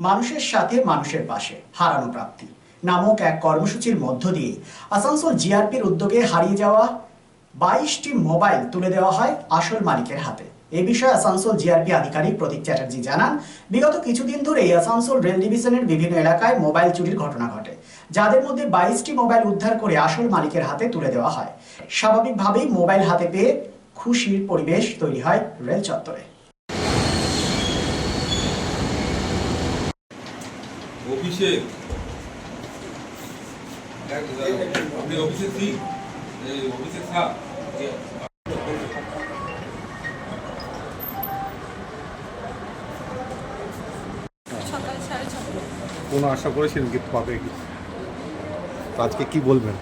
মানুষের সাথে মানুষের পাশে, হারানো প্রাপ্তি নামক এক কর্মসূচির মধ্য দিয়ে আসানসোল জিআরপির উদ্যোগে হারিয়ে যাওয়া বাইশটি মোবাইল তুলে দেওয়া হয় আসল মালিকের হাতে। এ বিষয়ে আসানসোল জিআরপি আধিকারিক প্রতীক চ্যাটার্জি জানান, বিগত কিছুদিন ধরে আসানসোল রেল ডিভিশনের বিভিন্ন এলাকায় মোবাইল চুরির ঘটনা ঘটে, যাদের মধ্যে বাইশটি মোবাইল উদ্ধার করে আসল মালিকের হাতে তুলে দেওয়া হয়। স্বাভাবিকভাবেই মোবাইল হাতে পেয়ে খুশির পরিবেশ তৈরি হয় রেল চত্বরে। অফিসে? আপনি থা সকাল সাড়ে ছটা। কোনো আশা করেছিলেন কি পাবে কি? আজকে কি বলবেন?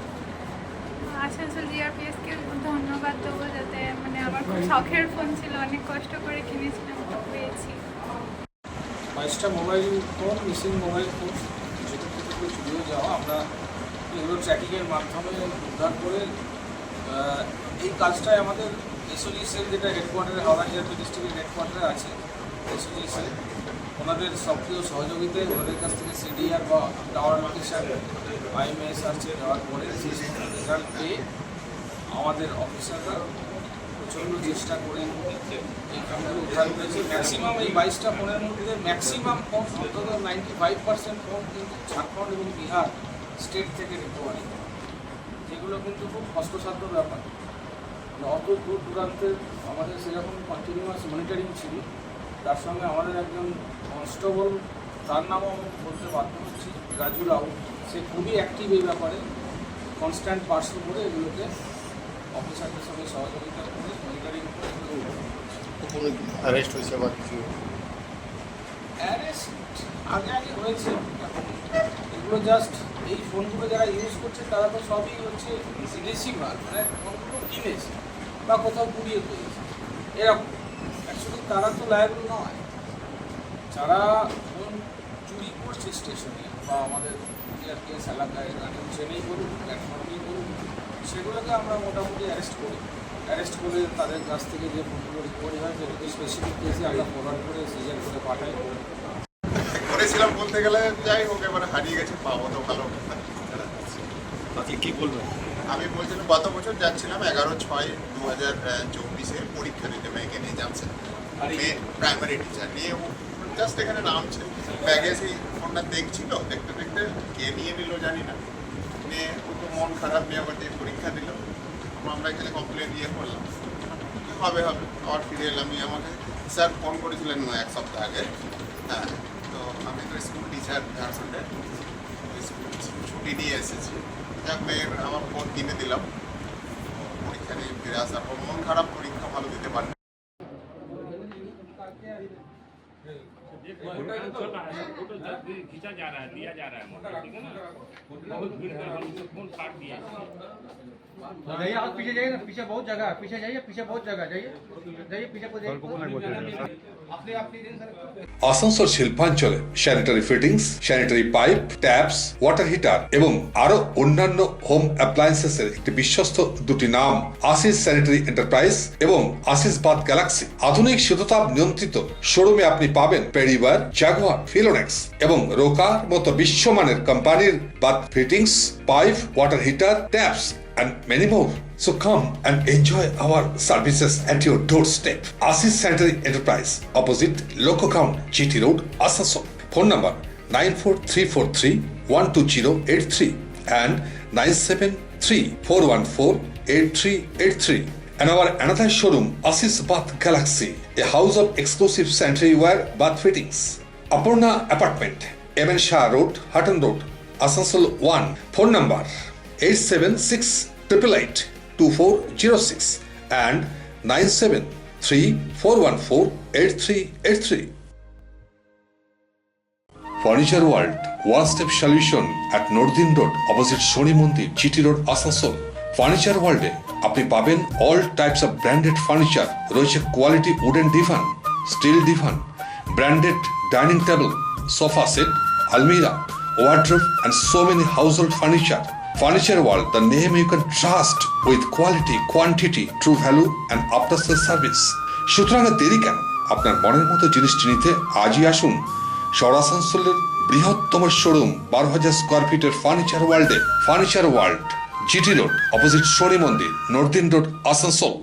আসানসোল জিআরপিএসকে ধন্যবাদ দেবো যাতে মানে আমার খুব শখের ফোন ছিল অনেক কষ্ট করে কিনেছিলাম। বাইশটা mobile phone missing mobile phone যেটা থেকে চুরিয়ে যাওয়া আমরা এগুলো ট্র্যাকিংয়ের মাধ্যমে উদ্ধার করে এই কাজটায় আমাদের এসওজি সেল যেটা হেডকোয়ার্টারে হাওড়া জিআরপি ডিস্ট্রিক্টের হেডকোয়ার্টারে আছে এসওজি সেল ওনাদের সক্রিয় সহযোগিতায় ওনাদের কাছ থেকে সিডিআর বা টাওয়ার লোকেশন আইএমএস সার্চে দেওয়ার পরে সেই রেজাল্ট পেয়ে আমাদের অফিসাররা প্রচণ্ড চেষ্টা করে এই ফোনগুলো উদ্ধার করেছে। ম্যাক্সিমাম এই বাইশটা ফোনের মধ্যে ম্যাক্সিমাম ফোন অন্তত নাইনটি ফাইভ পার্সেন্ট ফোন কিন্তু ঝাড়খণ্ড এবং বিহার স্টেট থেকে রিকভারি যেগুলো কিন্তু খুব কষ্টসাধ্য ব্যাপার। মানে অত দূর দূরান্তের আমাদের সেরকম কন্টিনিউয়াস মনিটরিং ছিল। তার সঙ্গে আমাদের একজন কনস্টেবল তার নামও বলতে বাধ্য হচ্ছি, রাজু রাও। সে খুবই অ্যাক্টিভ এই ব্যাপারে। কনস্ট্যান্ট পার্সেল করে এগুলোকে অফিসারদের সঙ্গে সহযোগিতা কোনো অ্যারেস্ট হয়েছে বা কিছু? অ্যারেস্ট আগে আগে হয়েছে। এগুলো জাস্ট এই ফোনগুলো যারা ইউজ করছে, তারা তো সবই হচ্ছে রিসিভার মানে ফোনগুলো কিনেছে বা কোথাও কুড়িয়ে পেয়েছে এরকম। অ্যাকচুয়ালি তারা তো লায়াবল নয়। যারা ফোন চুরি করছে স্টেশনে বা আমাদের জিআরপিএস এলাকায় রানিং ট্রেনেই করুক প্ল্যাটফর্মেই করুক সেগুলোকে আমরা মোটামুটি অ্যারেস্ট করি। অ্যারেস্ট করে তাদের কাছ থেকে যে ফোনগুলো রিকভারি হয় সেগুলো স্পেসিফিক কেসে আমরা ফরওয়ার্ড করে সিজার করে পাঠাই। করেছিলাম বলতে গেলে যাই হোক এবারে হারিয়ে গেছে পাবো তো ভালো আজকে কি বলবেন? আমি বলছিলাম গত বছর যাচ্ছিলাম এগারো ছয় দু হাজার চব্বিশে পরীক্ষা দিতে মেয়েকে নিয়ে যাচ্ছেন মেয়ে প্রাইমারি টিচার নিয়ে জাস্ট এখানে নামছে। ব্যাগে সেই ফোনটা দেখছিল দেখতে দেখতে কে নিয়ে নিল জানি না। নিয়ে ও তো মন খারাপ নিয়ে আবার দিয়ে পরীক্ষা দিল। আমরা এখানে কমপ্লেন দিয়ে করলাম হবে হবে? আবার ফিরে এলাম। আমাকে স্যার ফোন করেছিলেন এক সপ্তাহ আগে। হ্যাঁ তো আমি তো স্কুল টিচার ঝাড়খণ্ডে ছুটি নিয়ে এসেছি। যাক আমার ফোন কিনে দিলাম। পরীক্ষা নিয়ে ফিরে আসার পর মন খারাপ, পরীক্ষা ভালো দিতে পারি फोटो खींचा जा रहा है दिया जा रहा है मोबाइल ठीक है ना बहुत भीड़ में हम उसको फोन काट दिए जाइए आप पीछे जाइए ना पीछे बहुत जगह है पीछे जाइए पीछे बहुत जगह है जाइए जाइए पीछे को जाइए अपने अपनी दिन सर আসানসোল শিল্পাঞ্চলে sanitary fittings sanitary pipe taps water heater এবং আরো অন্যান্য হোম অ্যাপ্লায়েন্সেসের একটি বিশ্বস্ত দুটি নাম আশিস স্যানিটারি এন্টারপ্রাইজ এবং আশিস বাদ গ্যালাক্সি আধুনিক শীততাপ নিয়ন্ত্রিত শোরুমে আপনি পাবেন পেরিবার জাগুয়ার ফিলোনেক্স এবং রোকার মতো বিশ্বমানের কোম্পানির bath fittings pipe water heater taps and many more. So come and enjoy our services at your doorstep. Asis Sanitary Enterprise, opposite Loco Ground, GT Road, Asansol. Phone number 94343-12083 and 973-414-8383. And our another showroom, Asis Bath Galaxy, a house of exclusive sanitary ware bath fittings. Apurna Apartment, MN Shah Road, Hutton Road, Asansol 1. Phone number 876 888 2406 and 973 414 8383. Furniture World, one step solution at Nordin Road, opposite Shoni Mandir, GT Road, Asansol. Furniture ওয়ার্ল্ডে আপনি পাবেন all types of branded furniture রয়েছে quality wooden divan steel divan branded dining table sofa set আলমিরা wardrobe and so many household furniture Furniture World, the name you can trust with quality, quantity, true value and after sales service. সুতরাং দেরি কেন? আপনার মনের মতো জিনিসটি নিতে আজই আসুন শহর আসানসোলের বৃহত্তম শোরুম বারো হাজার স্কোয়ার ফিটের ফার্নিচার ওয়ার্ল্ডে furniture world GT road opposite Shani Mandir northern road Asansol